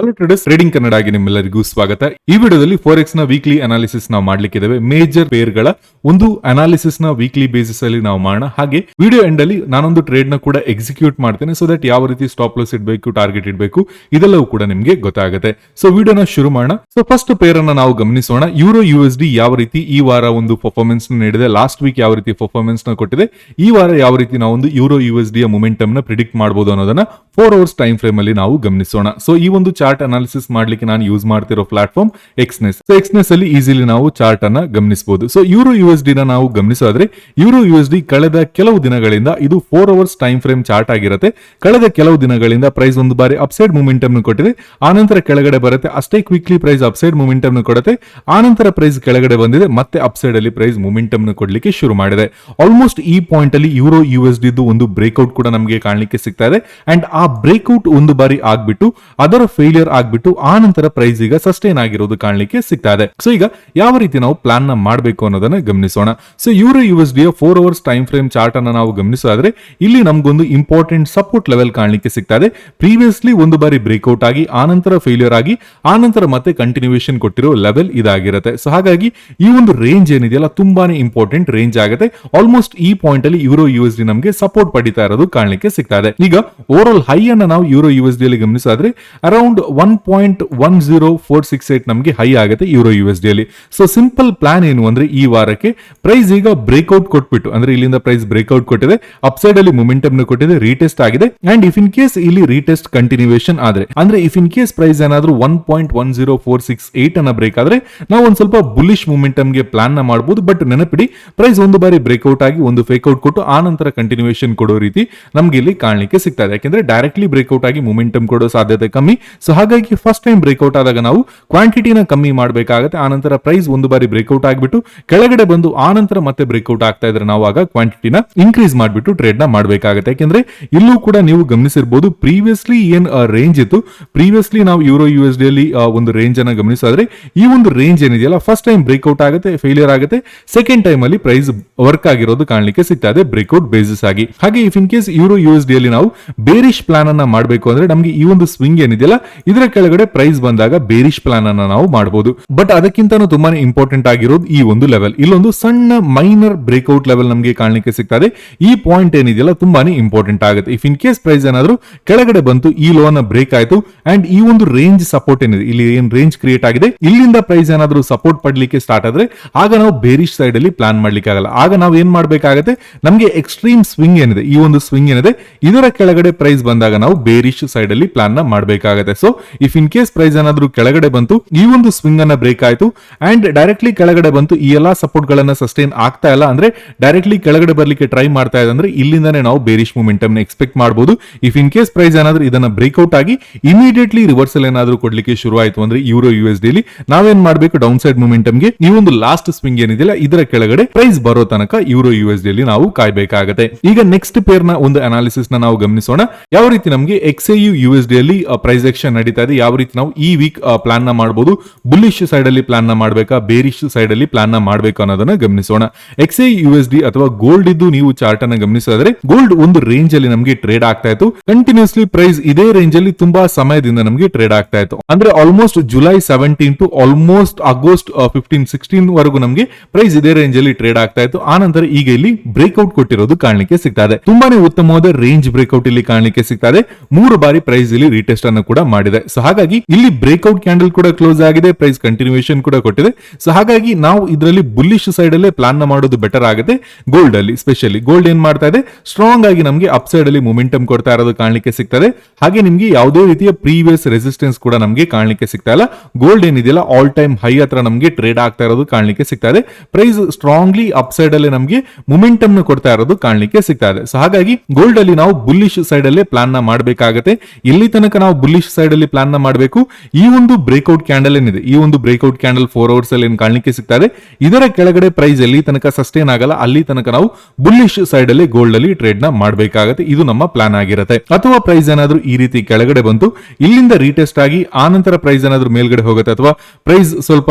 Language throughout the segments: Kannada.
ಹಲೋ ಟ್ರೇಡರ್ಸ್ ಟ್ರೇಡಿಂಗ್ ಆಗಿ ನಿಮ್ಮೆಲ್ಲರಿಗೂ ಸ್ವಾಗತ. ಈ ವಿಡಿಯೋದಲ್ಲಿ ಫೋರ್ ಎಕ್ಸ್ನ ವೀಕ್ಲಿ ಅನಾಲಿಸಿಸ್ ನಾವು ಮಾಡ್ಲಿಕ್ಕಿದ್ದೇವೆ. ಮೇಜರ್ ಪೇರ್ಗಳ ಒಂದು ಅನಾಲಿಸಿಸ್ನ ವೀಕ್ಲಿ ಬೇಸಿಸ್ ಅಲ್ಲಿ ನಾವು ಮಾಡೋಣ. ಹಾಗೆ ವಿಡಿಯೋ ಎಂಡ್ ಅಲ್ಲಿ ನಾನೊಂದು ಟ್ರೇಡ್ನ ಕೂಡ ಎಕ್ಸಿಕ್ಯೂಟ್ ಮಾಡ್ತೇನೆ. ಸೊ ದಟ್ ಯಾವ ರೀತಿ ಸ್ಟಾಪ್ ಲಾಸ್ ಇಡಬೇಕು ಟಾರ್ಗೆಟ್ ಇಡಬೇಕು, ಇದೆಲ್ಲವೂ ಕೂಡ ನಿಮಗೆ ಗೊತ್ತಾಗುತ್ತೆ. ಸೊ ವಿಡಿಯೋನ ಶುರು ಮಾಡೋಣ. ಸೊ ಫಸ್ಟ್ ಪೇರ್ ಅನ್ನ ನಾವು ಗಮನಿಸೋಣ. ಯೂರೋ ಯು ಎಸ್ ಡಿ ಯಾವ ರೀತಿ ಈ ವಾರ ಒಂದು ಪರ್ಫಾರ್ಮೆನ್ಸ್ ನೀಡಿದೆ ಲಾಸ್ಟ್ ವೀಕ್ ಯಾವ ರೀತಿ ಪರ್ಫಾರ್ಮೆನ್ಸ್ನ ಕೊಟ್ಟಿದೆ, ಈ ವಾರ ಯಾವ ರೀತಿ ನಾವು ಒಂದು ಯೂರೋ ಯು ಎಸ್ ಡಿಯ ಮೊಮೆಂಟಮ್ನ ಪ್ರಿಡಿಕ್ಟ್ ಮಾಡಬಹುದು ಅನ್ನೋದನ್ನ ಫೋರ್ ಅವರ್ಸ್ ಟೈಮ್ ಫ್ರೇಮ್ ಅಲ್ಲಿ ನಾವು ಗಮನಿಸೋಣ. ಸೊ ಈ ಒಂದು ಚಾರ್ಟ್ ಅನಾಲಿಸಿಸ್ ಮಾಡ್ಲಿಕ್ಕೆ ನಾನು ಯೂಸ್ ಮಾಡ್ತಿರೋ ಪ್ಲಾಟ್ಫಾರ್ಮ್ ಎಕ್ಸ್ನೆಸ್ ಎಕ್ಸ್ನೆಸ್ ಅಲ್ಲಿ ಈಸಿಲಿ ನಾವು ಚಾರ್ಟ್ ಅನ್ನ ಗಮನಿಸಬಹುದು so euro U S D ನಾವು ಗಮನಿಸೋದ್ರೆ ಯೂರೋ ಯು ಎಸ್ ಡಿ ಕಳೆದ ಕೆಲವು ದಿನಗಳಿಂದ ಇದು four hours time frame chart ಆಗಿರುತ್ತೆ. ಕಳೆದ ಕೆಲವು ದಿನಗಳಿಂದ ಪ್ರೈಸ್ ಒಂದು ಬಾರಿ ಅಪ್ಸೈಡ್ ಮೂಮೆಂಟಮ್ ಕೊಟ್ಟಿದೆ. ಆನಂತರ ಕೆಳಗಡೆ ಬರುತ್ತೆ, ಅಷ್ಟೇ ಕ್ವಿಕ್ಲಿ ಪ್ರೈಸ್ ಅಪ್ಸೈಡ್ ಮೂಮೆಂಟಮ್ ಕೊಡುತ್ತೆ. ಆನಂತರ ಪ್ರೈಸ್ ಕೆಳಗಡೆ ಬಂದಿದೆ, ಮತ್ತೆ ಅಪ್ಸೈಡ್ ಅಲ್ಲಿ ಪ್ರೈಸ್ ಮೂಮೆಂಟಮ್ ಕೊಡ್ಲಿಕ್ಕೆ ಶುರು ಮಾಡಿದೆ. ಆಲ್ಮೋಸ್ಟ್ ಈ ಪಾಯಿಂಟ್ ಅಲ್ಲಿ ಯೂರೋ ಯು ಎಸ್ ಡಿ ಒಂದು ಬ್ರೇಕ್ಔಟ್ ಕೂಡ ನಮಗೆ ಕಾಣಲಿಕ್ಕೆ ಸಿಗ್ತಾ ಇದೆ. ಅಂಡ್ ಆ ಬ್ರೇಕ್ಔಟ್ ಒಂದು ಬಾರಿ ಆಗ್ಬಿಟ್ಟು, ಅದರ ಫೇಲಿಯರ್ ಆಗ್ಬಿಟ್ಟು ಆ ನಂತರ ಪ್ರೈಸ್ ಈಗ ಸಸ್ಟೈನ್ ಆಗಿರೋದು ಕಾಣಲಿಕ್ಕೆ ಸಿಗ್ತಾ ಇದೆ. ಸೊ ಈಗ ಯಾವ ರೀತಿ ನಾವು ಪ್ಲಾನ್ನ ಮಾಡಬೇಕು ಅನ್ನೋದನ್ನ ಗಮನಿಸೋಣ. So euro U S ಡಿಯ four hours time frame chart ಅನ್ನ ನಾವು ಗಮನಿಸೋದಾದ್ರೆ ಇಲ್ಲಿ ನಮಗೊಂದು ಇಂಪಾರ್ಟೆಂಟ್ ಸಪೋರ್ಟ್ ಲೆವೆಲ್ ಕಾಣಲಿಕ್ಕೆ ಸಿಗ್ತಾ ಇದೆ. ಪ್ರೀವಿಯಸ್ಲಿ ಒಂದು ಬಾರಿ ಬ್ರೇಕ್ಔಟ್ ಆಗಿ ಆನಂತರ ಫೇಲಿಯರ್ ಆಗಿ ಆನಂತರ ಮತ್ತೆ ಕಂಟಿನ್ಯೂಯೇಷನ್ ಕೊಟ್ಟಿರೋ ಲೆವೆಲ್ ಇದಾಗಿರುತ್ತೆ. ಸೊ ಹಾಗಾಗಿ ಈ ಒಂದು ರೇಂಜ್ ಏನಿದೆಯಲ್ಲ ತುಂಬಾನೇ ಇಂಪಾರ್ಟೆಂಟ್ ರೇಂಜ್ ಆಗುತ್ತೆ. ಆಲ್ಮೋಸ್ಟ್ ಈ ಪಾಯಿಂಟ್ ಅಲ್ಲಿ ಯೂರೋ ಯು ಎಸ್ ಡಿ ನಮಗೆ ಸಪೋರ್ಟ್ ಪಡಿತಾ ಇರೋದು ಕಾಣಲಿಕ್ಕೆ ಸಿಗ್ತಾ ಇದೆ. ಈಗ ಓವರ್ ಆಲ್ ಹೈ ಅನ್ನ ನಾವು ಯೂರೋ ಯು ಎಸ್ ಡಿ ಅಲ್ಲಿ ಗಮನಿಸಿದ್ರೆ around one point one zero four six eight ನಮಗೆ ಹೈ ಆಗುತ್ತೆ ಯೂರೋ ಯು ಎಸ್ ಡಿ ಅಲ್ಲಿ. ಸೊ ಸಿಂಪಲ್ ಪ್ಲಾನ್ ಏನು ಅಂದ್ರೆ ಈ ವಾರಕ್ಕೆ ಪ್ರೈಸ್ ಈಗ ಬ್ರೇಕ್ಔಟ್ ಕೊಟ್ಬಿಟ್ಟು, ಅಂದ್ರೆ ಇಲ್ಲಿಂದ ಪ್ರೈಸ್ ಬ್ರೇಕ್ಔಟ್ ಕೊಟ್ಟಿದೆ ಅಪ್ಸೈಡ್ ಅಲ್ಲಿ ಮೊಮೆಂಟಮ್ ಕೊಟ್ಟಿದೆ ರೀಟೆಸ್ಟ್ ಆಗಿದೆ. ಅಂಡ್ ಇಫ್ ಇನ್ ಕೇಸ್ ಇಲ್ಲಿ ರೀಟೆಸ್ಟ್ ಕಂಟಿನ್ಯೂಯೇಷನ್ ಆದ್ರೆ, ಅಂದ್ರೆ ಇಫ್ ಇನ್ ಕೇಸ್ ಪ್ರೈಸ್ ಏನಾದ್ರೂ one point one zero four six eight ಅನ್ನ ಬ್ರೇಕ್ ಆದ್ರೆ, ನಾವು ಒಂದ್ ಸ್ವಲ್ಪ ಬುಲಿಶ್ ಮೊಮೆಂಟಮ್ಗೆ ಪ್ಲಾನ್ನ ಮಾಡಬಹುದು ಬಟ್ ನೆನಪಿಡಿ ಪ್ರೈಸ್ ಒಂದು ಬಾರಿ ಬ್ರೇಕ್ಔಟ್ ಆಗಿ ಒಂದು ಫೇಕ್ಔಟ್ ಕೊಟ್ಟು, ಆ ನಂತರ ಕಂಟಿನ್ಯೂಯೇಷನ್ ಕೊಡೋ ರೀತಿ ನಮ್ಗೆ ಇಲ್ಲಿ ಕಾಣಲಿಕ್ಕೆ ಸಿಗ್ತಾ ಇದೆ. ಯಾಕಂದ್ರೆ ಡೈರೆಕ್ಟ್ಲಿ ಬ್ರೇಕ್ಔಟ್ ಆಗಿ ಮೊಮೆಂಟಮ್ ಕೊಡೋ ಸಾಧ್ಯತೆ ಕಮ್ಮಿ. ಸೊ ಹಾಗಾಗಿ ಫಸ್ಟ್ ಟೈಮ್ ಬ್ರೇಕ್ಔಟ್ ಆದಾಗ ನಾವು ಕ್ವಾಂಟಿಟಿನ ಕಮ್ಮಿ ಮಾಡಬೇಕಾಗುತ್ತೆ ಆನಂತರ ಪ್ರೈಸ್ ಒಂದು ಬಾರಿ ಬ್ರೇಕ್ಔಟ್ ಆಗಿಬಿಟ್ಟು, ಕೆಳಗಡೆ ಬಂದು ಆನಂತರ ಮತ್ತೆ ಬ್ರೇಕ್ಔಟ್ ಆಗ್ತಾ ಇದ್ರೆ ನಾವು ಆಗ ಕ್ವಾಂಟಿಟಿನ ಇನ್ಕ್ರೀಸ್ ಮಾಡಿಬಿಟ್ಟು ಟ್ರೇಡ್ ಮಾಡಬೇಕಾಗುತ್ತೆ. ಯಾಕೆಂದ್ರೆ ಇಲ್ಲೂ ಕೂಡ ನೀವು ಗಮನಿಸಿರ್ಬೋದು ಪ್ರೀವಿಯಸ್ಲಿ ಏನ್ ರೇಂಜ್ ಇತ್ತು. ಪ್ರೀವಿಯಸ್ಲಿ ನಾವು ಯೂರೋ ಯು ಎಸ್ ಡಿ ಅಲ್ಲಿ ಒಂದು ರೇಂಜ್ ಅನ್ನು ಗಮನಿಸಿದ್ರೆ, ಈ ಒಂದು ರೇಂಜ್ ಏನಿದೆಯಲ್ಲ ಫಸ್ಟ್ ಟೈಮ್ ಬ್ರೇಕ್ಔಟ್ ಆಗುತ್ತೆ ಫೇಲಿಯರ್ ಆಗುತ್ತೆ. ಸೆಕೆಂಡ್ ಟೈಮ್ ಅಲ್ಲಿ ಪ್ರೈಸ್ ವರ್ಕ್ ಆಗಿರೋದು ಕಾಣಲಿಕ್ಕೆ ಸಿಗ್ತಾ ಬ್ರೇಕ್ಔಟ್ ಬೇಸಿಸ್ ಆಗಿ. ಹಾಗೆ if in case euro U S D ಅಲ್ಲಿ ನಾವು ಬೇರಿಶ್ ಪ್ಲಾನ್ ಅನ್ನ ಮಾಡಬೇಕು ಅಂದ್ರೆ, ನಮಗೆ ಈ ಒಂದು ಸ್ವಿಂಗ್ ಏನಿದೆಯಲ್ಲ ಇದರ ಕೆಳಗಡೆ ಪ್ರೈಸ್ ಬಂದಾಗ ಬೇರಿಶ್ ಪ್ಲಾನ್ ಅನ್ನ ನಾವು ಮಾಡಬಹುದು ಬಟ್ ಅದಕ್ಕಿಂತನೂ ತುಂಬಾನೇ ಇಂಪಾರ್ಟೆಂಟ್ ಆಗಿರೋದು ಈ ಒಂದು ಲೆವೆಲ್ ಇಲ್ಲೊಂದು ಸಣ್ಣ ಮೈನರ್ ಬ್ರೇಕ್ಔಟ್ ಲೆವೆಲ್ ನಮಗೆ ಕಾಣಲಿಕ್ಕೆ ಸಿಗ್ತದೆ. ಈ ಪಾಯಿಂಟ್ ಏನಿದೆಯಲ್ಲ ತುಂಬಾನೇ ಇಂಪಾರ್ಟೆಂಟ್ ಆಗುತ್ತೆ. ಇಫ್ ಇನ್ ಕೇಸ್ ಪ್ರೈಸ್ ಏನಾದರೂ ಕೆಳಗಡೆ ಬಂತು, ಈ ಲೋ ಅನ್ನ ಬ್ರೇಕ್ ಆಯ್ತು ಅಂಡ್ ಈ ಒಂದು ರೇಂಜ್ ಸಪೋರ್ಟ್ ಏನಿದೆ, ಇಲ್ಲಿ ಏನ್ ರೇಂಜ್ ಕ್ರಿಯೇಟ್ ಆಗಿದೆ, ಇಲ್ಲಿಂದ ಪ್ರೈಸ್ ಏನಾದರೂ ಸಪೋರ್ಟ್ ಪಡ್ಲಿಕ್ಕೆ ಸ್ಟಾರ್ಟ್ ಆದ್ರೆ, ಆಗ ನಾವು ಬೇರಿಶ್ ಸೈಡ್ ಅಲ್ಲಿ ಪ್ಲಾನ್ ಮಾಡ್ಲಿಕ್ಕೆ ಆಗಲ್ಲ. ಆಗ ನಾವು ಏನ್ ಮಾಡ್ಬೇಕಾಗತ್ತೆ, ನಮಗೆ ಎಕ್ಸ್ಟ್ರೀಮ್ ಸ್ವಿಂಗ್ ಏನಿದೆ, ಈ ಒಂದು ಸ್ವಿಂಗ್ ಏನಿದೆ, ಇದರ ಕೆಳಗಡೆ ಪ್ರೈಸ್ ಬಂದಾಗ ನಾವು ಬೇರಿಶ್ ಸೈಡ್ ಅಲ್ಲಿ ಪ್ಲಾನ್ನ ಮಾಡಬೇಕಾಗತ್ತೆ. So if in case price ಏನಾದ್ರೂ ಕೆಳಗಡೆ ಬಂತು, ಈ ಒಂದು ಸ್ವಿಂಗ್ ಅನ್ನ ಬ್ರೇಕ್ ಆಯ್ತು ಅಂಡ್ ಡೈರೆಕ್ಟ್ಲಿ ಕೆಳಗಡೆ ಬಂತು, ಈ ಎಲ್ಲಾ ಸಪೋರ್ಟ್ ಗಳನ್ನ ಸಸ್ಟೈನ್ ಆಗ್ತಾ ಇಲ್ಲ ಅಂದ್ರೆ ಡೈರೆಕ್ಟ್ಲಿ ಕೆಳಗಡೆ ಬರ್ಲಿಕ್ಕೆ ಟ್ರೈ ಮಾಡ್ತಾ ಇದೆ ಅಂದ್ರೆ, ಇಲ್ಲಿಂದಾನೇ ನಾವು ಬೇರಿಶ್ ಮೂಮೆಂಟಮ್ ಎಕ್ಸ್ಪೆಕ್ಟ್ ಮಾಡಬಹುದು ಇಫ್ ಇನ್ ಕೇಸ್ ಪ್ರೈಸ್ ಏನಾದ್ರೂ ಇದನ್ನ ಬ್ರೇಕ್ಔಟ್ ಆಗಿ ಇಮಿಡಿಯೇಟ್ಲಿ ರಿವರ್ಸಲ್ ಏನಾದ್ರೂ ಕೊಡ್ಲಿಕ್ಕೆ ಶುರು ಆಯ್ತು ಅಂದ್ರೆ ಯೂರೋ ಯು ಎಸ್ ಡಿಲಿ ನಾವೇನ್ ಮಾಡ್ಬೇಕು ಡೌನ್ ಸೈಡ್ ಮೂಮೆಂಟಮ್ಗೆ, ಈ ಒಂದು ಲಾಸ್ಟ್ ಸ್ವಿಂಗ್ ಏನಿದೆಯಲ್ಲ, ಇದರ ಕೆಳಗಡೆ ಪ್ರೈಸ್ ಬರೋ ತನಕ ಯೂರೋ ಯು ಎಸ್ ಡಿಲಿ ನಾವು ಕಾಯ್ಬೇಕಾಗತ್ತೆ. ಈಗ ನೆಕ್ಸ್ಟ್ ಪೇರ್ನ ಒಂದು ಅನಾಲಿಸಿಸ್ನ ನಾವು ಗಮನಿಸೋಣ. ಯಾವ ರೀತಿ ನಮಗೆ ಎಕ್ಸ್ ಯು ಎಸ್ ಡಿ ಅಲ್ಲಿ ಪ್ರೈಸ್ ಆಕ್ಷನ್ ನಡೀತಾ ಇದೆ. ಯಾವ ರೀತಿ ನಾವು ಈ ವೀಕ್ ಪ್ಲಾನ್ನ ಮಾಡಬಹುದು ಬುಲ್ಲಿಶ್ ಸೈಡ್ ಅಲ್ಲಿ ಪ್ಲಾನ್ನ ಮಾಡಬೇಕಾ? ಬೇರಿಶ್ ಸೈಡ್ ಅಲ್ಲಿ ಪ್ಲಾನ್ನ ಮಾಡಬೇಕು ಅನ್ನೋದನ್ನ ಗಮನಿಸೋಣ. ಎಕ್ಸ್ ಯು ಎಸ್ ಡಿ ಅಥವಾ ಗೋಲ್ಡ್ ಇದ್ದು ನೀವು ಚಾರ್ಟ್ ಅನ್ನ ಗಮನಿಸಿದ್ರೆ ಗೋಲ್ಡ್ ಒಂದು ರೇಂಜ್ ಅಲ್ಲಿ ನಮಗೆ ಟ್ರೇಡ್ ಆಗ್ತಾ ಇತ್ತು. ಕಂಟಿನ್ಯೂಸ್ಲಿ ಪ್ರೈಸ್ ಇದೇ ರೇಂಜ್ ಅಲ್ಲಿ ತುಂಬಾ ಸಮಯದಿಂದ ನಮಗೆ ಟ್ರೇಡ್ ಆಗ್ತಾ ಇತ್ತು. ಅಂದ್ರೆ almost July seventeen to almost August fifteen sixteen ವರೆಗೂ ನಮಗೆ ಪ್ರೈಸ್ ಇದೇ ರೇಂಜ್ ಅಲ್ಲಿ ಟ್ರೇಡ್ ಆಗ್ತಾ ಇತ್ತು. ಆ ನಂತರ ಈಗ ಇಲ್ಲಿ ಬ್ರೇಕ್ಔಟ್ ಕೊಟ್ಟಿರೋದು ಕಾಣಲಿಕ್ಕೆ ಸಿಗ್ತಾ ಇದೆ. ತುಂಬಾನೇ ಉತ್ತಮವಾದ ರೇಂಜ್ ಬ್ರೇಕ್ಔಟ್ ಇಲ್ಲಿ ಕಾಣಲಿಕ್ಕೆ ಸಿಗ್ತಾ ಇದೆ. ಮೂರು ಬಾರಿ ಪ್ರೈಸ್ ಇಲ್ಲಿ ರೀಟೆಸ್ಟ್ ಅನ್ನು ಕೂಡ ಮಾಡಿದೆ. ಸೊ ಹಾಗಾಗಿ ಇಲ್ಲಿ ಬ್ರೇಕ್ಔಟ್ ಕ್ಯಾಂಡಲ್ ಕೂಡ ಕ್ಲೋಸ್ ಆಗಿದೆ ಪ್ರೈಸ್ ಕಂಟಿನ್ಯೂಯೇಷನ್ ಕೂಡ ಕೊಟ್ಟಿದೆ. ಸೊ ಹಾಗಾಗಿ ನಾವು ಇದರಲ್ಲಿ ಬುಲ್ಲಿಶ್ ಸೈಡ್ ಅಲ್ಲೇ ಪ್ಲಾನ್ ಮಾಡೋದು ಬೆಟರ್ ಆಗುತ್ತೆ ಗೋಲ್ಡ್ ಅಲ್ಲಿ ಸ್ಪೆಷಲಿ ಗೋಲ್ಡ್ ಏನ್ ಮಾಡ್ತಾ ಇದೆ? ಸ್ಟ್ರಾಂಗ್ ಆಗಿ ನಮಗೆ ಅಪ್ ಸೈಡ್ ಅಲ್ಲಿ ಮೊಮೆಂಟಮ್ ಕೊಡ್ತಾ ಇರೋದು ಕಾಣಲಿಕ್ಕೆ ಸಿಗ್ತದೆ. ಹಾಗೆ ನಿಮ್ಗೆ ಯಾವುದೇ ರೀತಿಯ ಪ್ರೀವಿಯಸ್ ರೆಸಿಸ್ಟೆನ್ಸ್ ಕೂಡ ನಮಗೆ ಕಾಣಲಿಕ್ಕೆ ಸಿಗ್ತಾ ಇಲ್ಲ. ಗೋಲ್ಡ್ ಏನಿದೆಯಲ್ಲ ಆಲ್ ಟೈಮ್ ಹೈ ಹತ್ರ ನಮಗೆ ಟ್ರೇಡ್ ಆಗ್ತಾ ಇರೋದು ಕಾಣಲಿಕ್ಕೆ ಸಿಗ್ತಾ ಇದೆ. ಪ್ರೈಸ್ ಸ್ಟ್ರಾಂಗ್ಲಿ ಅಪ್ ಸೈಡ್ ಅಲ್ಲಿ ನಮಗೆ ಮೊಮೆಂಟಮ್ ಕೊಡ್ತಾ ಇರೋದು ಕಾಣಲಿಕ್ಕೆ ಸಿಗ್ತಾ ಇದೆ. ಸೊ ಹಾಗಾಗಿ ಗೋಲ್ಡ್ ಅಲ್ಲಿ ನಾವು ಬುಲ್ಲಿಶ್ ಸೈಡ್ ಅಲ್ಲೇ ಪ್ಲಾನ್ನ ಮಾಡಬೇಕಾಗತ್ತೆ. ಇಲ್ಲಿ ತನಕ ನಾವು ಬುಲ್ಲಿಶ್ ಸೈಡ್ ಅಲ್ಲಿ ಪ್ಲಾನ್ನ ಮಾಡಬೇಕು. ಈ ಒಂದು ಬ್ರೇಕ್ಔಟ್ ಕ್ಯಾಂಡಲ್ ಏನಿದೆ, ಈ ಒಂದು ಬ್ರೇಕ್ಔಟ್ ಕ್ಯಾಂಡಲ್ ಫೋರ್ ಅವರ್ಸ್ ಅಲ್ಲಿ ಏನು ಕಾಣಲಿಕ್ಕೆ ಸಿಗ್ತಾ ಇದೆ ಇದರ ಕೆಳಗಡೆ ಪ್ರೈಸ್ ಎಲ್ಲಿ ತನಕ ಸಸ್ಟೈನ್ ಆಗಲ್ಲ, ಅಲ್ಲಿ ತನಕ ನಾವು ಬುಲ್ಲಿಶ್ ಸೈಡ್ ಅಲ್ಲಿ ಗೋಲ್ಡ್ ಅಲ್ಲಿ ಟ್ರೇಡ್ನ ಮಾಡಬೇಕಾಗುತ್ತೆ. ಇದು ನಮ್ಮ ಪ್ಲಾನ್ ಆಗಿರುತ್ತೆ. ಅಥವಾ ಪ್ರೈಸ್ ಏನಾದ್ರೂ ಈ ರೀತಿ ಕೆಳಗಡೆ ಬಂತು, ಇಲ್ಲಿಂದ ರೀಟೆಸ್ಟ್ ಆಗಿ, ಆ ನಂತರ ಪ್ರೈಸ್ ಏನಾದ್ರೂ ಮೇಲ್ಗಡೆ ಹೋಗುತ್ತೆ, ಅಥವಾ ಪ್ರೈಸ್ ಸ್ವಲ್ಪ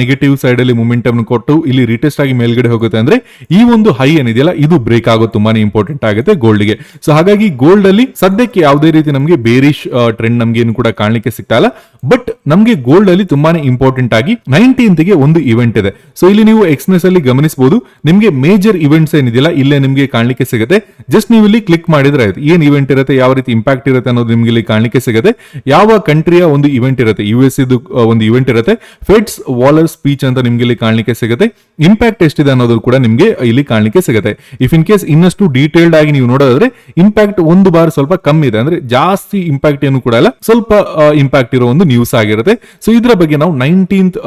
ನೆಗೆಟಿವ್ ಸೈಡ್ ಅಲ್ಲಿ ಮೂಮೆಂಟಮ್ ಕೊಟ್ಟು ಇಲ್ಲಿ ರೀಟೆಸ್ಟ್ ಆಗಿ ಮೇಲ್ಗಡೆ ಹೋಗುತ್ತೆ ಅಂದ್ರೆ, ಈ ಒಂದು ಹೈ ಏನಿದೆಯಲ್ಲ, ಇದು ಬ್ರೇಕ್ ಆಗೋದು ತುಂಬಾನೇ ಇಂಪಾರ್ಟೆಂಟ್ ಆಗುತ್ತೆ ಗೋಲ್ಡ್ಗೆ. ಸೊ ಹಾಗಾಗಿ ಗೋಲ್ಡ್ ಅಲ್ಲಿ ಸದ್ಯಕ್ಕೆ ಯಾವುದೇ ರೀತಿ ನಮಗೆ ಬೇರಿಶ್ ಟ್ರೆಂಡ್ ನಮ್ಗೆ ಏನು ಕೂಡ ಕಾಣಲಿಕ್ಕೆ ಸಿಗ್ತಾ ಇಲ್ಲ. ಬಟ್ ನಮಗೆ ಗೋಲ್ಡ್ ಅಲ್ಲಿ ತುಂಬಾನೇ ಇಂಪಾರ್ಟೆಂಟ್ ಆಗಿ ನೈನ್ಟೀನ್ತ್ಗೆ ಒಂದು ಇವೆಂಟ್ ಇದೆ. ಸೊ ಇಲ್ಲಿ ನೀವು ಎಕ್ಸ್ಪ್ರೆಸ್ ಅಲ್ಲಿ ಗಮನಿಸಬಹುದು ನಿಮಗೆ ಮೇಜರ್ ಇವೆಂಟ್ಸ್ ಏನಿದೆಯಲ್ಲ, ಇಲ್ಲೇ ನಿಮಗೆ ಕಾಣಲಿಕ್ಕೆ ಸಿಗುತ್ತೆ. ಜಸ್ಟ್ ನೀವು ಇಲ್ಲಿ ಕ್ಲಿಕ್ ಮಾಡಿದ್ರೆ ಆಯ್ತು. ಏನ್ ಇವೆಂಟ್ ಇರುತ್ತೆ, ಯಾವ ರೀತಿ ಇಂಪ್ಯಾಕ್ಟ್ ಇರುತ್ತೆ ಅನ್ನೋದು ನಿಮಗೆ ಇಲ್ಲಿ ಕಾಣಲಿಕ್ಕೆ ಸಿಗುತ್ತೆ. ಯಾವ ಕಂಟ್ರಿಯ ಒಂದು ಇವೆಂಟ್ ಇರುತ್ತೆ ಯು ಎಸ್ ಒಂದು ಇವೆಂಟ್ ಇರುತ್ತೆ. ಫೆಡ್ಸ್ ವಾಲರ್ ಸ್ಪೀಚ್ ಅಂತ ನಿಮ್ಗೆ ಇಲ್ಲಿ ಕಾಣಲಿಕ್ಕೆ ಸಿಗುತ್ತೆ. ಇಂಪ್ಯಾಕ್ಟ್ ಎಷ್ಟಿದೆ ಅನ್ನೋದು ಕೂಡ ನಿಮ್ಗೆ ಇಲ್ಲಿ ಕಾಣಲಿಕ್ಕೆ ಸಿಗುತ್ತೆ. ಇಫ್ ಇನ್ ಕೇಸ್ ಇನ್ನಷ್ಟು ಡೀಟೇಲ್ಡ್ ಆಗಿ ನೀವು ನೋಡೋದಾದ್ರೆ ಇಂಪ್ಯಾಕ್ಟ್ ಒಂದು ಬಾರ್ ಸ್ವಲ್ಪ ಕಮ್ಮಿ ಇದೆ. ಅಂದ್ರೆ ಜಾಸ್ತಿ ಇಂಪ್ಯಾಕ್ಟ್ ಏನು ಕೂಡ ಇಲ್ಲ. ಸ್ವಲ್ಪ ಇಂಪ್ಯಾಕ್ಟ್ ಇರೋ ಒಂದು ನ್ಯೂಸ್ ಆಗಿರುತ್ತೆ. ಸೊ ಇದರ ಬಗ್ಗೆ ನಾವು ನೈನ್ಟೀನ್ತ್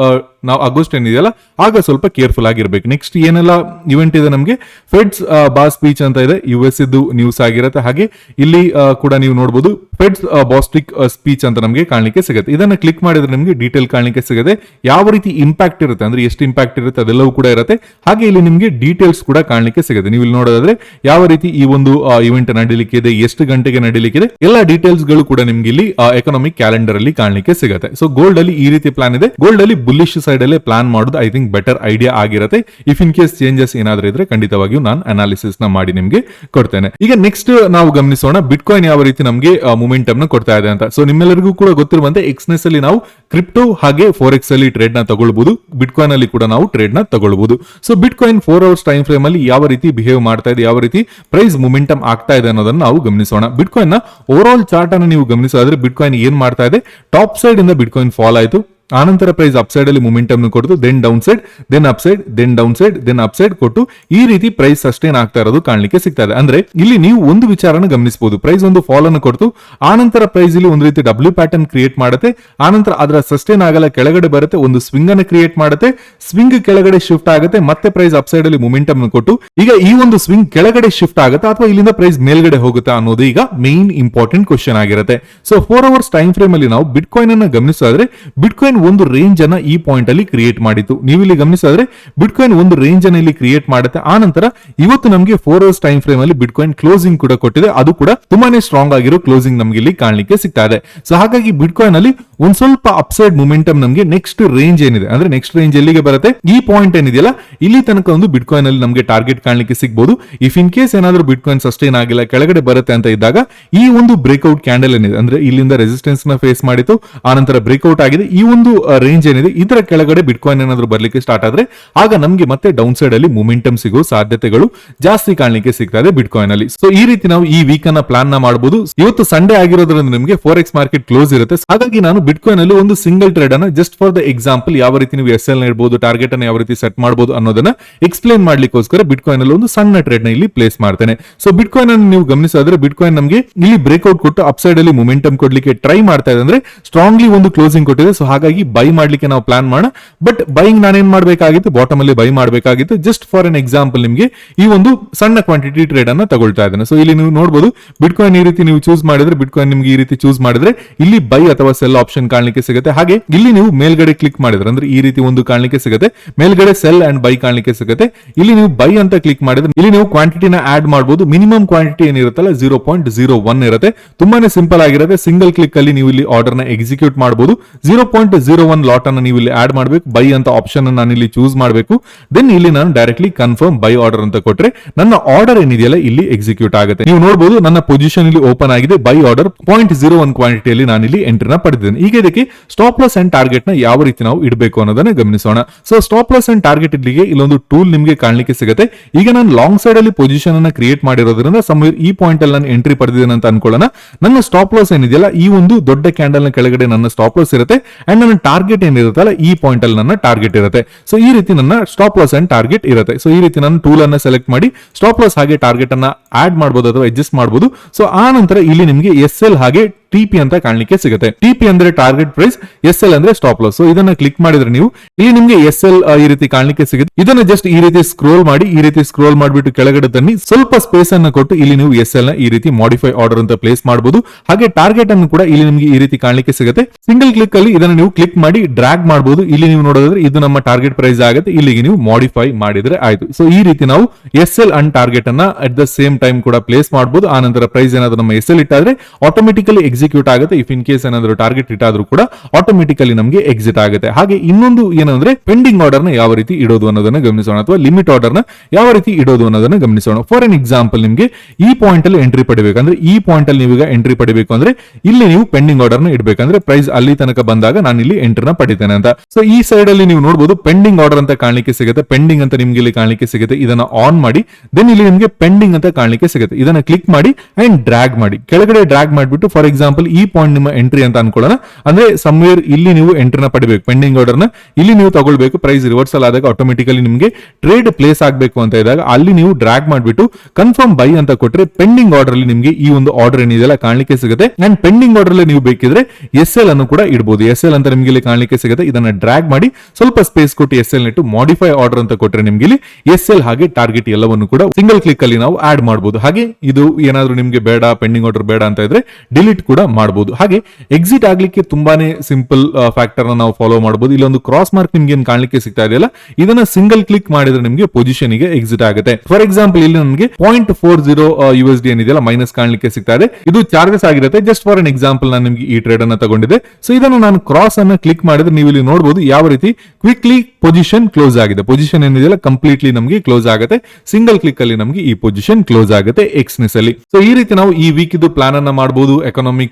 ನಾವು ಆಗಸ್ಟ್ ಏನಿದೆಯಲ್ಲ ಆಗ ಸ್ವಲ್ಪ ಕೇರ್ಫುಲ್ ಆಗಿರ್ಬೇಕು. ನೆಕ್ಸ್ಟ್ ಏನೆಲ್ಲ ಇವೆಂಟ್ ಇದೆ ನಮಗೆ? ಫೆಡ್ಸ್ ಬಾ ಸ್ಪೀಚ್ ಅಂತ ಇದೆ. ಯು ಎಸ್ ಇದ್ದು ನ್ಯೂಸ್ ಆಗಿರುತ್ತೆ. ಹಾಗೆ ಇಲ್ಲಿ ಕೂಡ ನೀವು ನೋಡಬಹುದು ಫೆಡ್ಸ್ ಬಾಸ್ಟಿಕ್ ಸ್ಪೀಚ್ ಅಂತ ನಮಗೆ ಕಾಣಲಿಕ್ಕೆ ಸಿಗುತ್ತೆ. ಇದನ್ನ ಕ್ಲಿಕ್ ಮಾಡಿದ್ರೆ ನಿಮಗೆ ಡೀಟೇಲ್ ಕಾಣಲಿಕ್ಕೆ ಸಿಗುತ್ತೆ. ಯಾವ ರೀತಿ ಇಂಪ್ಯಾಕ್ಟ್ ಇರುತ್ತೆ? ಅಂದ್ರೆ ಎಷ್ಟು ಇಂಪ್ಯಾಕ್ಟ್ ಇರುತ್ತೆ? ಅದೆಲ್ಲವೂ ಕೂಡ ಇರುತ್ತೆ. ಹಾಗೆ ಇಲ್ಲಿ ನಿಮಗೆ ಡೀಟೇಲ್ಸ್ ಕೂಡ ಕಾಣಲಿಕ್ಕೆ ಸಿಗುತ್ತೆ. ನೀವು ಇಲ್ಲಿ ನೋಡೋದಾದ್ರೆ ಯಾವ ರೀತಿ ಈ ಒಂದು ಇವೆಂಟ್ ನಡೀಲಿಕ್ಕೆ ಇದೆ ಎಷ್ಟು ಗಂಟೆಗೆ ನಡೀಲಿಕ್ಕೆ ಇದೆ ಎಲ್ಲ ಡೀಟೇಲ್ಸ್ಗಳು ಕೂಡ ನಿಮ್ಗೆ ಇಲ್ಲಿ ಎಕನಾಮಿಕ್ ಕ್ಯಾಲೆಂಡರ್ ಅಲ್ಲಿ ಕಾಣಲಿಕ್ಕೆ ಸಿಗುತ್ತೆ. ಸೊ ಗೋಲ್ಡ್ ಅಲ್ಲಿ ಈ ರೀತಿ ಪ್ಲಾನ್ ಇದೆ. ಗೋಲ್ಡ್ ಅಲ್ಲಿ ಬುಲ್ಲಿಶ್ ಸೈಡ್ ಅಲ್ಲೇ ಪ್ಲಾನ್ ಮಾಡೋದು ಐ ಥಿಂಕ್ ಬೆಟರ್ ಐಡಿಯಾ ಆಗಿರುತ್ತೆ. ಇಫ್ ಇನ್ ಕೇಸ್ ಚೇಂಜಸ್ ಏನಾದರೂ ಇದ್ರೆ ಖಂಡಿತವಾಗಿಯೂ ನಾನು ಅನಾಲಿಸಿಸ್ನ ಮಾಡಿ ನಿಮಗೆ ಕೊಡ್ತೇನೆ. ಈಗ ನೆಕ್ಸ್ಟ್ ನಾವು ಗಮನಿಸೋಣ ಬಿಟ್ಕಾಯಿನ್ ಯಾವ ರೀತಿ ನಮಗೆ ಮೊಮೆಂಟಮ್ನ ಕೊಡ್ತಾ ಇದೆ ಅಂತ. ಸೊ ನಿಮ್ಮೆಲ್ಲರಿಗೂ ಕೂಡ ಗೊತ್ತಿರುವಂತೆ ಎಕ್ಸ್ನೆಸ್ ಅಲ್ಲಿ ನಾವು ಕ್ರಿಪ್ಟೋ ಹಾಗೆ ಫೋರ್ ಎಕ್ಸ್ ಅಲ್ಲಿ ಟ್ರೇಡ್ನ ತಗೊಳ್ಬಹುದು ಬಿಟ್ಕಾಯಿನ್ ಅಲ್ಲಿ ಕೂಡ ನಾವು ಟ್ರೇಡ್ನ ತಗೊಳ್ಬಹುದು so bitcoin four hours time frame ಅಲ್ಲಿ ಯಾವ ರೀತಿ ಬಿಹೇವ್ ಮಾಡ್ತಾ ಇದೆ, ಯಾವ ರೀತಿ ಪ್ರೈಸ್ ಮೊಮೆಂಟಮ್ ಆಗ್ತಾ ಇದೆ ಅನ್ನೋದನ್ನ ನಾವು ಗಮನಿಸೋಣ. ಬಿಟ್ಕಾಯಿನ್ನ ಓವರ್ ಆಲ್ ಚಾರ್ಟ್ ಅನ್ನು ನೀವು ಗಮನಿಸೋದಾದ್ರೆ ಬಿಟ್ಕಾಯಿನ್ ಏನ್ ಮಾಡ್ತಾ ಇದೆ ಟಾಪ್ ಸೈಡ್ ಇಂದ ಬಿಟ್ಕಾಯಿನ್ ಫಾಲ್ ಆಯ್ತು ಆನಂತರ ಪ್ರೈಸ್ ಅಪ್ ಸೈಡ್ ಅಲ್ಲಿ ಮೊಮೆಂಟಮ್ ಕೊಟ್ಟು then down side then up side then down side then up side ಕೊಟ್ಟು ಈ ರೀತಿ ಪ್ರೈಸ್ ಸಸ್ಟೈನ್ ಆಗ್ತಾ ಇರೋದು ಕಾಣಲಿಕ್ಕೆ ಸಿಗ್ತಾ ಅಂದ್ರೆ ಇಲ್ಲಿ ನೀವು ಒಂದು ವಿಚಾರನ ಗಮನಿಸಬಹುದು ಪ್ರೈಸ್ ಒಂದು ಫಾಲ್ ಅನ್ನು ಕೊಡ್ತು. ಆನಂತರ ಪ್ರೈಸ್ ಇಲ್ಲಿ ಒಂದು ರೀತಿ ಡಬ್ಲ್ಯೂ ಪ್ಯಾಟರ್ನ್ ಕ್ರಿಯೇಟ್ ಮಾಡುತ್ತೆ. ಆನಂತರ ಅದರ ಸಸ್ಟೈನ್ ಆಗಲ್ಲ, ಕೆಳಗಡೆ ಬರುತ್ತೆ, ಒಂದು ಸ್ವಿಂಗ್ ಅನ್ನು ಕ್ರಿಯೇಟ್ ಮಾಡುತ್ತೆ. ಸ್ವಿಂಗ್ ಕೆಳಗಡೆ ಶಿಫ್ಟ್ ಆಗುತ್ತೆ, ಮತ್ತೆ ಪ್ರೈಸ್ ಅಪ್ ಸೈಡ್ ಅಲ್ಲಿ ಮೊಮೆಂಟಮ್ ಕೊಟ್ಟು. ಈಗ ಈ ಒಂದು ಸ್ವಿಂಗ್ ಕೆಳಗಡೆ ಶಿಫ್ಟ್ ಆಗುತ್ತೆ ಅಥವಾ ಇಲ್ಲಿಂದ ಪ್ರೈಸ್ ಮೇಲ್ಗಡೆ ಹೋಗುತ್ತಾ ಅನ್ನೋದು ಈಗ ಮೇನ್ ಇಂಪಾರ್ಟೆಂಟ್ ಕ್ವಶನ್ ಆಗಿರುತ್ತೆ. So four hours time frame ಅಲ್ಲಿ ನಾವು ಬಿಟ್ಕಾಯಿನ್ ಅನ್ನು ಗಮನಿಸಿದ್ರೆ ಬಿಟ್ಕಾಯಿನ್ ಒಂದು ರೇಂಜ್ ಅನ್ನ ಈ ಪಾಯಿಂಟ್ ಅಲ್ಲಿ ಕ್ರಿಯೇಟ್ ಮಾಡಿತ್ತು. ನೀವು ಇಲ್ಲಿ ಗಮನಿಸಿದ್ರೆ ಬಿಟ್ಕಾಯಿನ್ ಒಂದು ರೇಂಜ್ ಅನ್ನ ಇಲ್ಲಿ ಕ್ರಿಯೇಟ್ ಮಾಡುತ್ತೆ. ಆ ನಂತರ ಇವತ್ತು ನಮಗೆ ಫೋರ್ ಅವರ್ಸ್ ಟೈಮ್ ಫ್ರೇಮ್ ಅಲ್ಲಿ ಬಿಟ್ಕಾಯಿನ್ ಕ್ಲೋಸಿಂಗ್ ಕೂಡ ಕೊಟ್ಟಿದೆ. ಅದು ಕೂಡ ತುಂಬಾನೇ ಸ್ಟ್ರಾಂಗ್ ಆಗಿರೋ ಕ್ಲೋಸಿಂಗ್ ನಮಗೆ ಇಲ್ಲಿ ಕಾಣಲಿಕ್ಕೆ ಸಿಗ್ತಾ ಇದೆ. ಸೊ ಹಾಗಾಗಿ ಬಿಟ್ಕಾಯಿನ್ ಅಲ್ಲಿ ಒಂದ್ ಸ್ವಲ್ಪ ಅಪ್ಸೈಡ್ ಮೊಮೆಂಟಮ್ ನಮಗೆ ನೆಕ್ಸ್ಟ್ ರೇಂಜ್ ಏನಿದೆ? ಅಂದ್ರೆ ನೆಕ್ಸ್ಟ್ ರೇಂಜ್ ಎಲ್ಲಿಗೆ ಬರುತ್ತೆ? ಈ ಪಾಯಿಂಟ್ ಏನಿದೆಯಲ್ಲ, ಇಲ್ಲಿ ತನಕ ಒಂದು ಬಿಟ್ಕಾಯಿನ್ ಅಲ್ಲಿ ನಮಗೆ ಟಾರ್ಗೆಟ್ ಕಾಣಲಿಕ್ಕೆ ಸಿಗಬಹುದು ಇಫ್ ಇನ್ ಕೇಸ್ ಏನಾದ್ರೂ ಬಿಟ್ಕಾಯಿನ್ ಸಸ್ಟೈನ್ ಆಗಿಲ್ಲ, ಕೆಳಗಡೆ ಬರುತ್ತೆ ಅಂತ ಇದ್ದಾಗ, ಈ ಒಂದು ಬ್ರೇಕ್ಔಟ್ ಕ್ಯಾಂಡಲ್ ಏನಿದೆ? ಅಂದ್ರೆ ಇಲ್ಲಿಂದ ರೆಸಿಸ್ಟೆನ್ಸ್ನ ಫೇಸ್ ಮಾಡಿತ್ತು. ಆನಂತರ ಬ್ರೇಕ್ಔಟ್ ಆಗಿದೆ. ಈ ಒಂದು ರೇಂಜ್ ಏನಿದೆ, ಇದರ ಕೆಳಗಡೆ ಬಿಟ್ಕಾಯಿನ್ ಏನಾದರೂ ಬರಲಿಕ್ಕೆ ಸ್ಟಾರ್ಟ್ ಆದ್ರೆ, ಆಗ ನಮಗೆ ಮತ್ತೆ ಡೌನ್ ಸೈಡ್ ಅಲ್ಲಿ ಮೊಮೆಂಟಮ್ ಸಿಗೋ ಸಾಧ್ಯತೆಗಳು ಜಾಸ್ತಿ ಕಾಣಲಿಕ್ಕೆ ಸಿಗ್ತಾ ಇದೆ ಬಿಟ್ಕಾಯಿನ್ ಅಲ್ಲಿ. ಸೊ ಈ ರೀತಿ ನಾವು ಈ ವೀಕ್ ಅನ್ನ ಪ್ಲಾನ್ನ ಮಾಡಬಹುದು ಇವತ್ತು ಸಂಡೇ ಆಗಿರೋದ್ರಿಂದ ನಿಮಗೆ ಫೋರ್ ಎಕ್ಸ್ ಮಾರ್ಕೆಟ್ ಕ್ಲೋಸ್ ಇರುತ್ತೆ ಹಾಗಾಗಿ ನಾನು ಬಿಟ್ಕಾಯಿನ್ ಅಲ್ಲಿ ಒಂದು ಸಿಂಗಲ್ ಟ್ರೇಡ್ ಅನ್ನ ಜಸ್ಟ್ ಫಾರ್ ದ ಎಕ್ಸಾಂಪಲ್ ಯಾವ ರೀತಿ ನೀವು ಎಸ್ ಎಲ್ ಇಡಬಹುದು ಟಾರ್ಗೆಟ್ ಅನ್ನ ಯಾವ ರೀತಿ ಸೆಟ್ ಮಾಡಬಹುದು ಅನ್ನೋದನ್ನ ಎಕ್ಸ್ಪ್ಲೇನ್ ಮಾಡ್ಲಿಕ್ಕೋಸ್ಕರ ಬಿಟ್ಕಾಯಿನ್ ಅಲ್ಲಿ ಒಂದು ಸಣ್ಣ ಟ್ರೇಡ್ನ ಇಲ್ಲಿ ಪ್ಲೇಸ್ ಮಾಡ್ತೇನೆ. ಸೊ ಬಿಟ್ಕಾಯಿನ್ ಅನ್ನು ನೀವು ಗಮನಿಸಿದ್ರೆ ಬಿಟ್ಕಾಯಿನ್ ನಮಗೆ ಇಲ್ಲಿ ಬ್ರೇಕ್ಔಟ್ ಕೊಟ್ಟು ಅಪ್ ಸೈಡ್ ಅಲ್ಲಿ ಮೊಮೆಂಟಮ್ ಕೊಡ್ಲಿಕ್ಕೆ ಟ್ರೈ ಮಾಡ್ತಾ ಇದೆ ಅಂದ್ರೆ ಸ್ಟ್ರಾಂಗ್ಲಿ ಒಂದು ಕ್ಲೋಸಿಂಗ್ ಕೊಟ್ಟಿದೆ. ಸೊ ಹಾಗಾಗಿ ಬೈ ಮಾಡ್ಲಿಕ್ಕೆ ನಾವು ಪ್ಲಾನ್ ಮಾಡೋಣ. ಬಟ್ ಬೈಯಿಂಗ್ ನಾನೇನ್ ಮಾಡಬೇಕಾಗಿತ್ತು? ಬಾಟಮ್ ಅಲ್ಲಿ ಬೈ ಮಾಡಬೇಕಾಗಿತ್ತು. ಜಸ್ಟ್ ಫಾರ್ ಎನ್ ಎಕ್ಸಾಂಪಲ್ ನಿಮಗೆ, ಈ ಒಂದು ಸಣ್ಣ ಕ್ವಾಂಟಿಟಿ ಟ್ರೇಡ್ ಅನ್ನ ತಗೊಳ್ತಾ ಇದ್ದೇನೆ. ಸೊ ಇಲ್ಲಿ ನೀವು ನೋಡಬಹುದು ಬಿಟ್ಕಾಯಿನ್ ಈ ರೀತಿ ನೀವು ಚೂಸ್ ಮಾಡಿದ್ರೆ ಬಿಟ್ಕಾಯಿನ್ ನಿಮ್ಗೆ ಈ ರೀತಿ ಚೂಸ್ ಮಾಡಿದ್ರೆ, ಇಲ್ಲಿ ಬೈ ಅಥವಾ ಸೆಲ್ ಆಪ್ಷನ್ ಕಾಣಲಿಕ್ಕೆ ಸಿಗುತ್ತೆ. ಹಾಗೆ, ಇಲ್ಲಿ ನೀವು ಮೇಲ್ಗಡೆ ಕ್ಲಿಕ್ ಮಾಡಿದ್ರೆ, ಅಂದ್ರೆ ಈ ರೀತಿ ಒಂದು ಕಾಣಲಿಕ್ಕೆ ಸಿಗುತ್ತೆ. ಮೇಲ್ಗಡೆ ಸೆಲ್ ಅಂಡ್ ಬೈ ಕಾಣಲಿಕ್ಕೆ ಸಿಗುತ್ತೆ. ಇಲ್ಲಿ ನೀವು ಬೈ ಅಂತ ಕ್ಲಿಕ್ ಮಾಡಿದ್ರೆ, ಇಲ್ಲಿ ನೀವು ಕ್ವಾಂಟಿಟಿನ ಆಡ್ ಮಾಡಬಹುದು ಮಿನಿಮಮ್ ಕ್ವಾಂಟಿಟಿ ಏನಿರುತ್ತಲ್ಲ ಜೀರೋ ಪಾಯಿಂಟ್ ಜೀರೋ ಒನ್ ಇರುತ್ತೆ. ತುಂಬಾನೇ ಸಿಂಪಲ್ ಆಗಿರುತ್ತೆ. ಸಿಂಗಲ್ ಕ್ಲಿಕ್ ಅಲ್ಲಿ ನೀವು ಇಲ್ಲಿ ಆರ್ಡರ್ನ ಎಕ್ಸಿಕ್ಯೂಟ್ ಮಾಡಬಹುದು zero point zero one lot ಅನ್ನು ನೀವು ಇಲ್ಲಿ ಆಡ್ ಮಾಡಬೇಕು. ಬೈ ಅಂತ ಆಪ್ಷನ್ ನಾನು ಇಲ್ಲಿ ಚೂಸ್ ಮಾಡಬೇಕು. ದೆನ್ ಇಲ್ಲಿ ನಾನು ಡೈರೆಕ್ಟ್ಲಿ ಕನ್ಫರ್ಮ್ ಬೈ ಆರ್ಡರ್ ಅಂತ ಕೊಟ್ರೆ ನನ್ನ ಆರ್ಡರ್ ಏನಿದೆಯಲ್ಲ ಇಲ್ಲಿ ಎಕ್ಸಿಕ್ಯೂಟ್ ಆಗುತ್ತೆ. ನೀವು ನೋಡಬಹುದು ನನ್ನ ಪೊಸಿಷನ್ ಇಲ್ಲಿ ಓಪನ್ ಆಗಿದೆ. Buy order point zero one ಕ್ವಾಂಟಿಟಿಯಲ್ಲಿ ನಾನು ಇಲ್ಲಿ ಎಂಟ್ರಿನ ಪಡೆದಿದ್ದೇನೆ. ಈಗ ಇದಕ್ಕೆ ಸ್ಟಾಪ್ ಲಾಸ್ ಅಂಡ್ ಟಾರ್ಗೆಟ್ನ ಯಾವ ರೀತಿ ನಾವು ಇಡಬೇಕು ಅನ್ನೋದನ್ನ ಗಮನಿಸೋಣ. So stop loss and target ಇಲ್ಲಿಗೆ ಇಲ್ಲೊಂದು ಟೂಲ್ ನಿಮಗೆ ಕಾಣಲಿಕ್ಕೆ ಸಿಗುತ್ತೆ. ಈಗ ನಾನು ಲಾಂಗ್ ಸೈಡ್ ಅಲ್ಲಿ ಪೊಸಿಷನ್ ಅನ್ನ ಕ್ರಿಯೇಟ್ ಮಾಡಿರೋದ್ರಿಂದ ಸಮಯ ಈ ಪಾಯಿಂಟ್ ಅಲ್ಲಿ ನಾನು ಎಂಟ್ರಿ ಪಡೆದಿದ್ದೇನೆ ಅಂತ ಅನ್ಕೊಳ್ಳೋಣ. ನನ್ನ ಸ್ಟಾಪ್ ಲಾಸ್ ಏನಿದೆಯಲ್ಲ, ಈ ಒಂದು ದೊಡ್ಡ ಕ್ಯಾಂಡಲ್ನ ಕೆಳಗಡೆ ನನ್ನ ಸ್ಟಾಪ್ ಲಾಸ್ ಇರುತ್ತೆ. ಅಂಡ್ ನನ್ನ ಟಾರ್ಗೆಟ್ ಏನಿರುತ್ತಲ್ಲ, ಈ ಪಾಯಿಂಟ್ ಅಲ್ಲಿ ನನ್ನ ಟಾರ್ಗೆಟ್ ಇರುತ್ತೆ. ಸೊ ಈ ರೀತಿ ನನ್ನ ಸ್ಟಾಪ್ ಲಾಸ್ ಅಂಡ್ ಟಾರ್ಗೆಟ್ ಇರುತ್ತೆ. ಸೊ ಈ ರೀತಿ ನಾನು ಟೂಲ್ ಅನ್ನ ಸೆಲೆಕ್ಟ್ ಮಾಡಿ ಸ್ಟಾಪ್ ಲಾಸ್ ಹಾಗೆ ಟಾರ್ಗೆಟ್ ಅನ್ನ ಆಡ್ ಮಾಡಬಹುದು ಅಥವಾ ಅಡ್ಜಸ್ಟ್ ಮಾಡಬಹುದು ಸೊ ಆ ನಂತರ ಇಲ್ಲಿ ನಿಮಗೆ ಎಸ್ ಎಲ್ ಹಾಗೆ ಟಿ ಪಿ ಅಂತ ಕಾಣಲಿಕ್ಕೆ ಸಿಗುತ್ತೆ. ಟಿ ಪಿ ಅಂದ್ರೆ ಟಾರ್ಗೆಟ್ ಪ್ರೈಸ್ ಎಸ್ ಎಲ್ ಅಂದ್ರೆ ಸ್ಟಾಪ್ ಲಾಸ್ ಇದನ್ನ ಕ್ಲಿಕ್ ಮಾಡಿದ್ರೆ ನೀವು, ಇಲ್ಲಿ ನಿಮಗೆ ಎಸ್ ಎಲ್ ಈ ರೀತಿ ಕಾಣಲಿಕ್ಕೆ ಸಿಗುತ್ತೆ. ಇದನ್ನ ಜಸ್ಟ್ ಈ ರೀತಿ ಸ್ಕ್ರೋಲ್ ಮಾಡಿ, ಈ ರೀತಿ ಸ್ಕ್ರೋಲ್ ಮಾಡಿಬಿಟ್ಟು ಕೆಳಗಡೆ ತನ್ನಿ. ಸ್ವಲ್ಪ ಸ್ಪೇಸ್ ಅನ್ನ ಕೊಟ್ಟು ಇಲ್ಲಿ ನೀವು ಎಸ್ ಎಲ್ನ ಈ ರೀತಿ ಮಾಡಿಫೈ ಆರ್ಡರ್ ಅಂತ ಪ್ಲೇಸ್ ಮಾಡಬಹುದು ಹಾಗೆ ಟಾರ್ಗೆಟ್ ಅನ್ನು ಕೂಡ ಇಲ್ಲಿ ನಿಮಗೆ ಈ ರೀತಿ ಕಾಣಲಿಕ್ಕೆ ಸಿಗುತ್ತೆ. ಸಿಂಗಲ್ ಕ್ಲಿಕ್ ಅಲ್ಲಿ ಇದನ್ನ ನೀವು ಕ್ಲಿಕ್ ಮಾಡಿ ಡ್ರಾಗ್ ಮಾಡಬಹುದು ಇಲ್ಲಿ ನೀವು ನೋಡೋದಾದ್ರೆ ಇದು ನಮ್ಮ ಟಾರ್ಗೆಟ್ ಪ್ರೈಸ್ ಆಗುತ್ತೆ. ಇಲ್ಲಿಗೆ ನೀವು ಮಾಡಿಫೈ ಮಾಡಿದ್ರೆ ಆಯ್ತು. ಸೊ ಈ ರೀತಿ ನಾವು ಎಸ್ ಎಲ್ ಅಂಡ್ ಟಾರ್ಗೆಟ್ ಅನ್ನ ಅಟ್ ದ ಸೇಮ್ ಟೈಮ್ ಕೂಡ ಪ್ಲೇಸ್ ಮಾಡಬಹುದು ಆ ನಂತರ ಪ್ರೈಸ್ ಏನಾದ್ರು ನಮ್ಮ ಎಸ್ ಎಲ್ ಇಟ್ಟಾದ್ರೆ ಆಟೋಮೆಟಿಕಲಿ ಎಕ್ಸಿಕ್ಯೂಟ್ ಆಗುತ್ತೆ. ಇಫ್ ಇನ್ ಕೇಸ್ ಏನಾದ್ರು ಟಾರ್ಗೆಟ್ ಹಿಟ್ ಆದ್ರೂ ಕೂಡ ಆಟೋಮೆಟಿಕಲಿ ನಮಗೆ ಎಕ್ಸಿಟ್ ಆಗುತ್ತೆ. ಹಾಗೆ ಇನ್ನೊಂದು ಏನಂದ್ರೆ ಪೆಂಡಿಂಗ್ ಆರ್ಡರ್ನ ಯಾವ ರೀತಿ ಇಡೋದು ಅನ್ನೋದನ್ನ ಗಮನಿಸೋಣ ಅಥವಾ ಲಿಮಿಟ್ ಆರ್ಡರ್ನ ಯಾವ ರೀತಿ ಇಡೋದು ಅನ್ನೋದನ್ನ ಗಮನಿಸೋಣ. ಫಾರ್ ಎನ್ ಎಕ್ಸಾಂಪಲ್ ನಿಮಗೆ ಈ ಪಾಯಿಂಟ್ ಅಲ್ಲಿ ಎಂಟ್ರಿ ಪಡಿಬೇಕು. ಅಂದ್ರೆ ಈ ಪಾಯಿಂಟ್ ಅಲ್ಲಿ ನೀವೀಗ ಎಂಟ್ರಿ ಪಡಿಬೇಕು ಅಂದ್ರೆ ಇಲ್ಲಿ ನೀವು ಪೆಂಡಿಂಗ್ ಆರ್ಡರ್ನ ಇಡಬೇಕಂದ್ರೆ ಪ್ರೈಸ್ ಅಲ್ಲಿ ತನಕ ಬಂದಾಗ ನಾನು ಇಲ್ಲಿ ಎಂಟ್ರಿನ ಪಡಿತೇನೆ ಅಂತ. ಸೊ ಈ ಸೈಡ್ ಅಲ್ಲಿ ನೀವು ನೋಡಬಹುದು ಪೆಂಡಿಂಗ್ ಆರ್ಡರ್ ಅಂತ ಕಾಣಲಿಕ್ಕೆ ಸಿಗುತ್ತೆ. ಪೆಂಡಿಂಗ್ ಅಂತ ನಿಮ್ಗೆ ಇಲ್ಲಿ ಕಾಣಲಿಕ್ಕೆ ಸಿಗುತ್ತೆ. ಇದನ್ನ ಆನ್ ಮಾಡಿ ದೆನ್ ಇಲ್ಲಿ ನಿಮಗೆ ಪೆಂಡಿಂಗ್ ಅಂತ ಕಾಣಲಿಕ್ಕೆ ಸಿಗುತ್ತೆ. ಇದನ್ನ ಕ್ಲಿಕ್ ಮಾಡಿ ಅಂಡ್ ಡ್ರಾಗ್ ಮಾಡಿ. ಕೆಳಗಡೆ ಡ್ರಾಗ್ ಮಾಡಿಬಿಟ್ಟು ಫಾರ್ ಎಕ್ಸಾಂಪಲ್ ಈ ಪಾಯಿಂಟ್ ನಿಮ್ಮ ಎಂಟ್ರಿ ಅಂತ ಅನ್ಕೊಳ್ಳೋಣ. ಅಂದ್ರೆ ಸಮ್ವೇರ್ ಇಲ್ಲಿ ನೀವು ಎಂಟ್ರಿನ ಪಡಿಬೇಕು ಪೆಂಡಿಂಗ್ ಆರ್ಡರ್ನ. ಇಲ್ಲಿ ನೀವು ತಗೊಳ್ಬೇಕು ಪ್ರೈಸ್ ರಿವರ್ಸಲ್ ಆದಾಗ ಆಟೋಮೆಟಿಕಲಿ ನಿಮಗೆ ಟ್ರೇಡ್ ಪ್ಲೇಸ್ ಆಗಬೇಕು ಅಂತ ಇದ್ದಾಗ ಅಲ್ಲಿ ನೀವು ಡ್ರಾಗ್ ಮಾಡಿಬಿಟ್ಟು ಕನ್ಫರ್ಮ್ ಬೈ ಅಂತ ಕೊಟ್ರೆ ಪೆಂಡಿಂಗ್ ಆರ್ಡರ್ ಅಲ್ಲಿ ನಿಮಗೆ ಈ ಒಂದು ಆರ್ಡರ್ ಏನಿದೆಯಲ್ಲ ಕಾಣಲಿಕ್ಕೆ ಸಿಗುತ್ತೆ. ಅಂಡ್ ಪೆಂಡಿಂಗ್ ಆರ್ಡರ್ ಅಲ್ಲಿ ನೀವು ಬೇಕಿದ್ರೆ ಎಸ್ ಎಲ್ ಅನ್ನು ಕೂಡ ಇಡಬಹುದು ಎಸ್ ಎಲ್ ಅಂತ ನಿಮಗೆ ಇಲ್ಲಿ ಕಾಣಲಿಕ್ಕೆ ಸಿಗುತ್ತೆ. ಇದನ್ನ ಡ್ರಾಗ್ ಮಾಡಿ ಸ್ವಲ್ಪ ಸ್ಪೇಸ್ ಕೊಟ್ಟು ಎಸ್ ಎಲ್ ನೆಟ್ಟು ಮಾಡಿಫೈ ಆರ್ಡರ್ ಅಂತ ಕೊಟ್ರೆ ನಿಮಗೆ ಇಲ್ಲಿ ಎಸ್ ಎಲ್ ಹಾಗೆ ಟಾರ್ಗೆಟ್ ಎಲ್ಲವನ್ನು ಕೂಡ ಸಿಂಗಲ್ ಕ್ಲಿಕ್ ಅಲ್ಲಿ ನಾವು ಆಡ್ ಮಾಡಬಹುದು ಹಾಗೆ ಇದು ಏನಾದರೂ ನಿಮಗೆ ಬೇಡ ಪೆಂಡಿಂಗ್ ಆರ್ಡರ್ ಬೇಡ ಅಂತ ಇದ್ರೆ ಡಿಲೀಟ್ ಕೂಡ ಮಾಡಬಹುದು ಹಾಗೆ ಎಕ್ಸಿಟ್ ಆಗ್ಲಿಕ್ಕೆ ತುಂಬಾನೇ ಸಿಂಪಲ್ ಫ್ಯಾಕ್ಟರ್ ನಾವು ಫಾಲೋ ಮಾಡಬಹುದು ಇಲ್ಲೊಂದು ಕ್ರಾಸ್ ಮಾರ್ಕ್ ನಿಮ್ಗೆ ಏನ್ ಕಾಣಲಿಕ್ಕೆ ಸಿಗ್ತಾ ಇದೆಯಲ್ಲ, ಇದನ್ನ ಸಿಂಗಲ್ ಕ್ಲಿಕ್ ಮಾಡಿದ್ರೆ ನಿಮಗೆ ಪೊಸಿಷನ್ಗೆ ಎಕ್ಸಿಟ್ ಆಗುತ್ತೆ. ಫಾರ್ ಎಕ್ಸಾಂಪಲ್ ಇಲ್ಲಿ ನನಗೆ point four zero U S D ಏನಿದೆಯಲ್ಲ ಮೈನಸ್ ಕಾಣಲಿಕ್ಕೆ ಸಿಗ್ತಾ ಇದೆ. ಇದು ಚಾರ್ಜಸ್ ಆಗಿರುತ್ತೆ. ಜಸ್ಟ್ ಫಾರ್ ಅನ್ ಎಕ್ಸಾಂಪಲ್ ನಾನು ನಿಮ್ಗೆ ಈ ಟ್ರೇಡ್ ಅನ್ನ ತಗೊಂಡಿದೆ ಸೊ ಇದನ್ನು ನಾನು ಕ್ರಾಸ್ ಅನ್ನ ಕ್ಲಿಕ್ ಮಾಡಿದ್ರೆ ನೀವು ಇಲ್ಲಿ ನೋಡಬಹುದು ಯಾವ ರೀತಿ ಕ್ವಿಕ್ಲಿ ಪೊಸಿಷನ್ ಕ್ಲೋಸ್ ಆಗಿದೆ. ಪೊಸಿಷನ್ ಏನಿದೆಯಲ್ಲ ಕಂಪ್ಲೀಟ್ಲಿ ನಮಗೆ ಕ್ಲೋಸ್ ಆಗುತ್ತೆ. ಸಿಂಗಲ್ ಕ್ಲಿಕ್ ಅಲ್ಲಿ ನಮಗೆ ಈ ಪೊಸಿಷನ್ ಕ್ಲೋಸ್ ಆಗುತ್ತೆ ಎಕ್ಸ್ನೆಸ್ ಅಲ್ಲಿ. ಸೊ ಈ ರೀತಿ ನಾವು ಈ ವೀಕ್ ಇದು ಪ್ಲಾನ್ ಅನ್ನ ಮಾಡಬಹುದು ಎಕನಾಮಿಕ್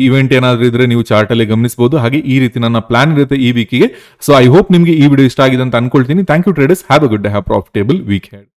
ಇವೆಂಟ್ ಏನಾದರೂ ಇದ್ರೆ ನೀವು ಚಾರ್ಟ್ ಅಲ್ಲಿ ಗಮನಿಸಬಹುದು ಹಾಗೆ ಈ ರೀತಿ ನನ್ನ ಪ್ಲಾನ್ ಇರುತ್ತೆ ಈ ವೀಕಿಗೆ ಸೊ ಐ ಹೋಪ್ ನಿಮಗೆ ಈ ವಿಡಿಯೋ ಇಷ್ಟ ಆಗಿದೆ ಅಂತ ಅನ್ಕೊಳ್ತೀನಿ. Thank you traders have a good have profitable week ahead